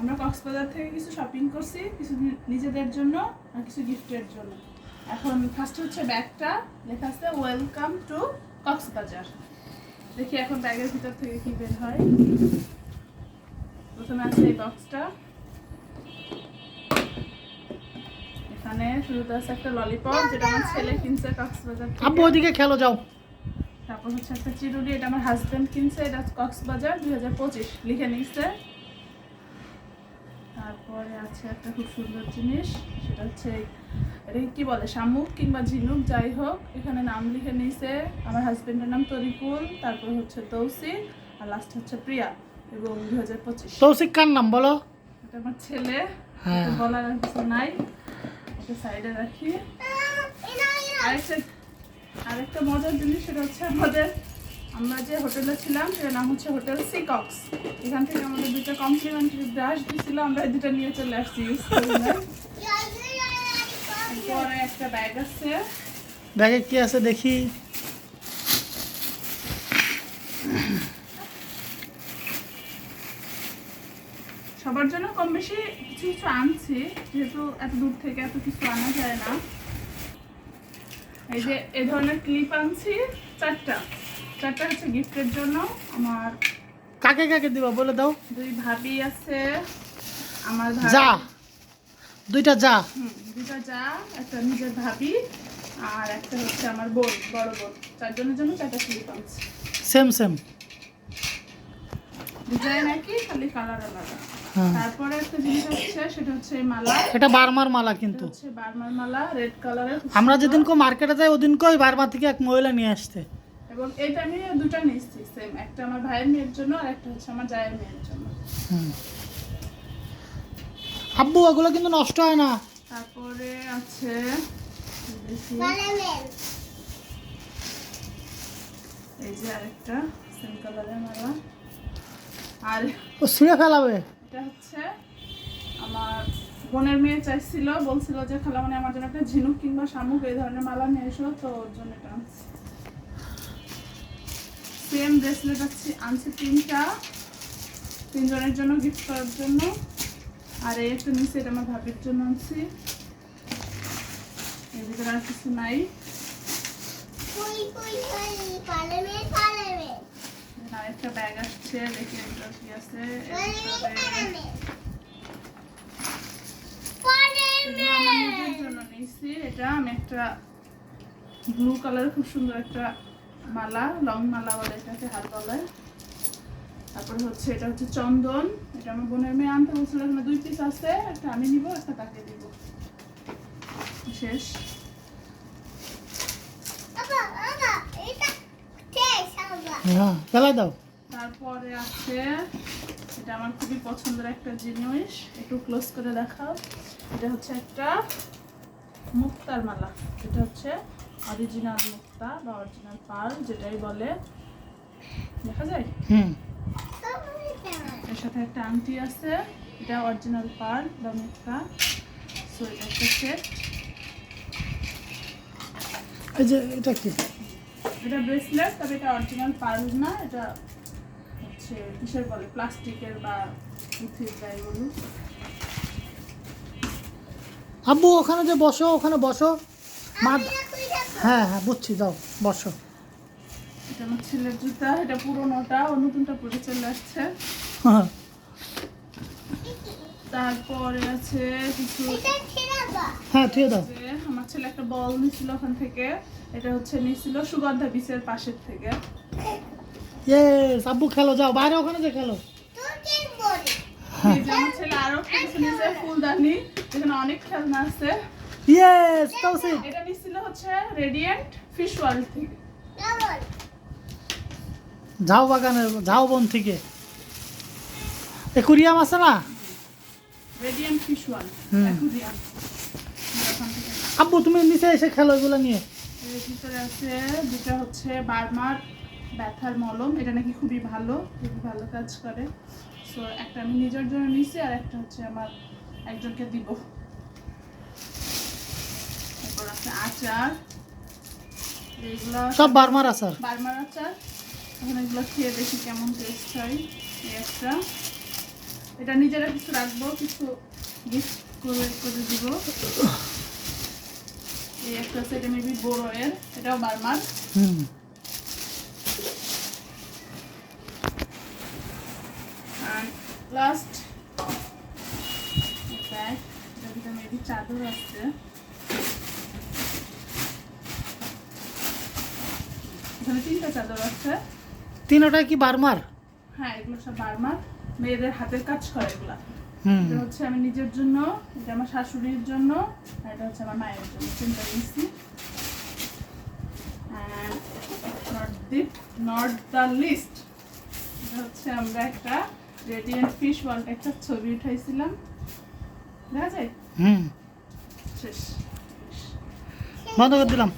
আমরা কক্সবাজার থেকে কিছু শপিং করছি কিছু নিজেদের জন্য আর কিছু গিফটের জন্য। এখন ফার্স্ট হচ্ছে ব্যাগটা লেখা আছে ওয়েলকাম টু কক্সবাজার। দেখি এখন ব্যাগের ভিতর থেকে কি বের হয়। প্রথমে আছে এই বক্সটা এখানে শুরুতে আছে একটা ললিপপ যেটা আমার ছেলে কিনছে কক্সবাজার থেকে। আব্বু ওইদিকে খেলো যাও। তারপর হচ্ছে একটা চিরুনি এটা আমার হাজবেন্ড কিনছে এটা কক্সবাজার দুই হাজার পঁচিশ লিখে নিচ্ছে তারপরে আছে একটা খুব সুন্দর জিনিস সেটা হচ্ছে এটাকে কি বলে শামুক কিংবা ঝিনুক যাই হোক এখানে নাম লিখে নিয়েছে আমার হাজবেন্ডের নাম তরিকুল তারপর হচ্ছে তৌসিক আর লাস্ট হচ্ছে প্রিয়া এবং দুই হাজার পঁচিশ তৌসিক কার নাম বলো এটা আমার ছেলে হ্যাঁ। বলার আর কিছু নাই এটা সাইডে রাখি আরেকটা আরেকটা মজার জিনিস সেটা হচ্ছে আমাদের আমরা যে হোটেলে ছিলাম সেটার নাম হচ্ছে হোটেল সিকক্স এখান থেকে আমাদের দুটো কমপ্লিমেন্টারি ব্রাশ দিয়েছিল আমরা এই দুটো নিয়ে চলে আসছি ইউজ পরে একটা ব্যাগ আছে। ব্যাগে কি আছে দেখি? সবার জন্য কম বেশি কিছু কিছু আনছি যেহেতু এত দূর থেকে এত কিছু আনা যায় না। এই যে এই ধরনের ক্লিপ আনছি চারটা। চারটা হচ্ছে গিফটের জন্য। আমার কাকে কাকে দিবা বলে দাও। দুই ভাবি আছে আমার যা। দুইটা যা। দুটা যা একটা নিজের ভাবি আর একটা হচ্ছে আমার বোন বড় বোন। চারজনের জন্য চারটা ক্লিপ আনছি সেম সেম ডিজাইন একই খালি কালার আলাদা। হ্যাঁ। তারপরে একটা জিনিস হচ্ছে সেটা হচ্ছে মালা। এটা বারমার মালা কিন্তু। হচ্ছে বার্মার মালা রেড কালারের আমরা যেদিনকে মার্কেটে যাই ওদিনকে ওই বারমা থেকে এক মহিলা নিয়ে আসতে। এবং এটা আমি দুটো নিচ্ছি সেম একটা আমার ভাইয়ের মেয়ের জন্য আর একটা হচ্ছে আমার জায়ের মেয়ের জন্য। আব্বু ওগুলো কিন্তু নষ্ট হয় না। তারপরে আছে এই যে আরেকটা সেম কালারের মালা। আর ও ছিঁড়ে ফেলাবে? এটা হচ্ছে আমার বোনের মেয়ে চাইছিল বলছিল যে খালামণি আমার জন্য একটা ঝিনুক কিংবা শামুক এই ধরনের মালা নিয়ে এসো তো ওর জন্য এটা আনছি। সেম ব্রেসলেট আনছি আনছি তিনটা। তিনজনের জন্য গিফট করার জন্য। আর এই একটা নিচে এটা আমার ভাবির জন্য আনছি। এর ভিতরে আর কিছু নাই। আরেকটা ব্যাগ আসছে দেখি এগুলো কি আছে আমার নিজের জন্য নিয়েছি। এটা আমি একটা ব্লু কালার খুব সুন্দর একটা মালা লং মালা বলে এটাকে হাত গলায় তারপরে হচ্ছে এটা হচ্ছে চন্দন। এটা আমার বোনের মেয়ে আনতে বলছিল এখানে দুই পিস আছে একটা আমি নিব একটা তাকে দিব। শেষ। হ্যাঁ ফেলাই দাও। তারপরে আছে এটা আমার খুবই পছন্দের একটা জিনিস। একটু ক্লোজ করে দেখাও। এটা হচ্ছে একটা মুক্তার মালা। এটা হচ্ছে অরিজিনাল মুক্তা বা অরিজিনাল পাল যেটাই বলে দেখা যায়? হুম। এর সাথে একটা আংটি আছে এটা অরিজিনাল পাল বা মুক্তা সো এটা একটা সেট এই যে এটা কি? এটা ব্রেসলেট তবে এটা অরিজিনাল পাল না এটা হচ্ছে কিসের বলে প্লাস্টিকের বা পুঁথির যাই বলুন আব্বু ওখানে যে বসো ওখানে বসো। মা হ্যাঁ হ্যাঁ বুঝছি যাও বসো। এটা আমার ছেলের জুতা এটা পুরোনোটা ও নতুনটা পরে চলে আসছে। হ্যাঁ তারপরে আছে কিছু হ্যাঁ থুয়ে দাও। আমার ছেলে একটা বল নিছিল ওখান থেকে। এটা হচ্ছে নিছিল সুগন্ধা বিচের পাশের থেকে। ইয়েস আব্বু খেলো যাও বাইরে ওখানে যে খেলো। আমার ছেলে আরও একটা কিছু নিছে ফুলদানি। এখানে অনেক খেলনা আছে। ইয়েস তৌসিক এটা নিছিল হচ্ছে রেডিয়েন্ট ফিশ ওয়ার্ল্ড থেকে। ঝাউ বাগানের ঝাউ বন থেকে। একুরিয়াম আছে না? রেডিয়েন্ট ফিশ ওয়ার্ল্ড হুম। অ্যাকুরিয়াম আব্বু তুমি নিচে এসে খেলো এগুলো নিয়ে। এর ভিতরে আছে দুটা হচ্ছে বারমার ব্যথার মলম। এটা নাকি খুবই ভালো খুবই ভালো কাজ করে। সো একটা আমি নিজের জন্য নিছি আর একটা হচ্ছে আমার একজনকে দিব। তারপর আছে আচার এইগুলো সব বারমার আচার? বারমার আচার। এখন এগুলো খেয়ে দেখি কেমন টেস্ট হয় এই একটা। এটা নিজেরা কিছু রাখব কিছু গিফট করে করে দিব। এই একটা আছে এটা মেবি বড় এর এটাও বারমার। হুম। ব্যাগ এটার মেবি চাদর আছে। এখানে তিনটা চাদর আছে। তিনোটাই কি বারমার? হ্যাঁ এগুলো সব বারমার। মেয়েদের হাতের কাজ করে এগুলা। এটা হচ্ছে আমি নিজের জন্য এটা আমার শাশুড়ির জন্য আর এটা হচ্ছে আমার মায়ের জন্য। তিনটা নিয়েছি। Not the not the list এটা হচ্ছে আমরা একটা রেডিয়েন্ট ফিশ ওয়ার্ল্ড একটা ছবি উঠাইছিলাম। দেখা যায়? হুম। শেষ। বন্ধ করে দিলাম।